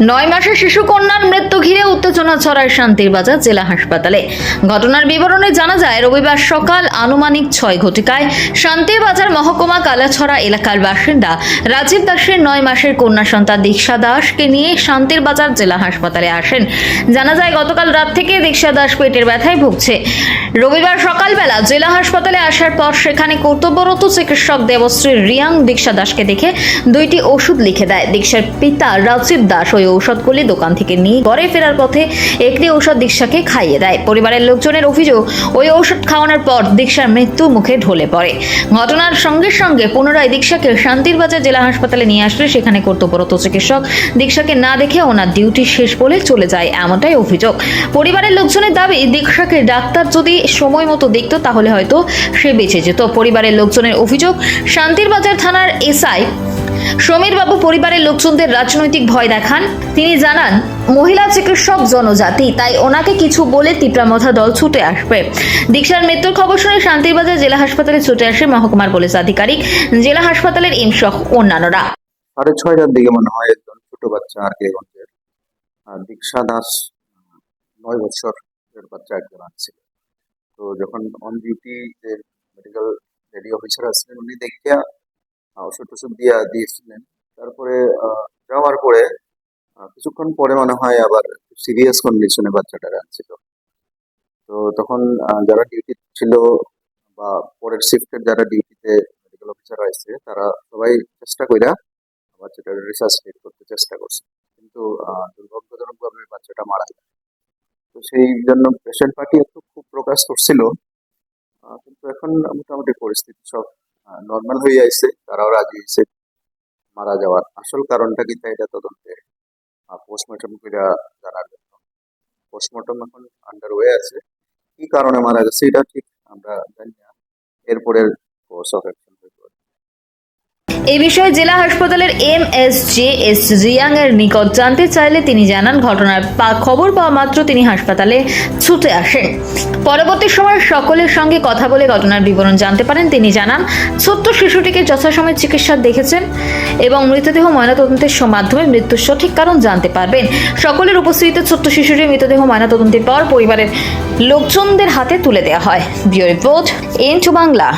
নয় মাসের শিশু কন্যার মৃত্যু ঘিরে উত্তেজনা ছড়ায় শান্তির বাজার জেলা হাসপাতালে। ঘটনার বিবরণে জানা যায়, রবিবার সকাল আনুমানিক ছয় ঘটিকায় শান্তির বাজার মহকুমা কালাছড়া এলাকার বাসিন্দা রাজীব দাসের নয় মাসের কন্যা সন্তান দীক্ষা দাসকে নিয়ে শান্তির বাজার জেলা হাসপাতালে আসেন। জানা যায়, গতকাল রাত থেকে দীক্ষা দাস পেটের ব্যথায় ভুগছে। রবিবার সকালবেলা জেলা হাসপাতালে আসার পর সেখানে কর্তব্যরত চিকিৎসক দেবশ্রী রিয়াং দীক্ষা দাসকে দেখে দুইটি ওষুধ লিখে দেয়। দীক্ষার পিতা রাজীব দাস ওই ঔষধগুলি দোকান থেকে নিয়ে ঘরে ফেরার পথে একটি ঔষধ দীক্ষাকে খাইয়ে দেয়। পরিবারের লোকজনের অভিযোগ, ওই ঔষধ খাওয়ানোর পর দীক্ষার মৃত্যু মুখে ঢলে পড়ে। ঘটনার সঙ্গে সঙ্গে পুনরায় দীক্ষাকে শান্তির বাজার জেলা হাসপাতালে নিয়ে আসলে সেখানে কর্তব্যরত চিকিৎসক দীক্ষাকে না দেখে ওনার ডিউটি শেষ বলে চলে যায় এমনটাই অভিযোগ। পরিবারের লোকজনের দাবি, দীক্ষাকে ডাক্তার যদি সময় মতো দেখতো, তাহলে হয়তো সে বেঁচে যেত। পরিবারের লোকজনের অভিযোগ শান্তিরবাজার থানার এসআই সমীর বাবু পরিবারের লোকজনদের রাজনৈতিক ভয় দেখান। তিনি জানান, মহিলা চিকিৎসক জনজাতি, তাই ওনাকে কিছু বলে তিপ্রামথা দল ছুটে আসবে। দীক্ষার মৃত্যুর খবর শুনে শান্তিরবাজার জেলা হাসপাতালে ছুটে আসে মহকুমার পুলিশ আধিকারিক। জেলা হাসপাতালের এম সহ অন্যান্যরা। সাড়ে ছয়টার দিকে মনে হয় একজন ছোট বাচ্চা আর কে গঞ্জের আর দীক্ষা দাস, নয় বছরের বাচ্চা একজন আছে। তো যখন অন ডিউটি যে মেডিকেল রেডি অফিসার আসলেন, উনি দেখিয়া ওষুধ টষুধ দিয়া দিয়েছিলেন। তারপরে যাওয়ার পরে কিছুক্ষণ পরে মনে হয় আবার সিরিয়াস কন্ডিশনে বাচ্চাটা আনছিল তো তখন যারা ডিউটি ছিল বা পরের শিফটের যারা ডিউটিতে মেডিকেল অফিসার আছে তারা সবাই চেষ্টা কইরা বাচ্চাটা রিসার্চিটেট করতে চেষ্টা করছে। কিন্তু দুর্ভাগ্যজনকভাবে বাচ্চাটা মারা যায়। তো সেই জন্য পেশেন্ট পার্টি একটু প্রকাশ করছিল। কিন্তু এখন মোটামুটি পরিস্থিতি সব নর্মাল হয়ে আসছে তারাও রাজি হয়েছে মারা যাওয়ার। আসল কারণটা কিন্তু এটা তদন্তে পোস্টমর্টম করে জানার জন্য। পোস্টমর্টম এখন আন্ডার ওয়ে আছে। কি কারণে মারা গেছে এটা ঠিক আমরা জানি না। এরপরের কোর্স অফ এই বিষয়ে জেলা হাসপাতালের M S J S Riang এর নিকট জানতে চাইলে তিনি জানান, ঘটনার পা- খবর পাওয়া মাত্র তিনি হাসপাতালে ছুটে আসেন। পরবর্তী সময় সকলের সঙ্গে কথা বলে ঘটনার বিবরণ জানতে পারেন। তিনি জানান, ছোট্ট শিশুটিকে যথাসময়ে চিকিৎসা দেখেছেন এবং মৃতদেহ ময়নাতদন্তের মাধ্যমে মৃত্যুর সঠিক কারণ জানতে পারবেন। সকলের উপস্থিতিতে ছোট্ট শিশুটির মৃতদেহ ময়নাতদন্তের পর পরিবারের লোকজনদের হাতে তুলে দেওয়া হয়। বিও রিপোর্ট, এন বাংলা।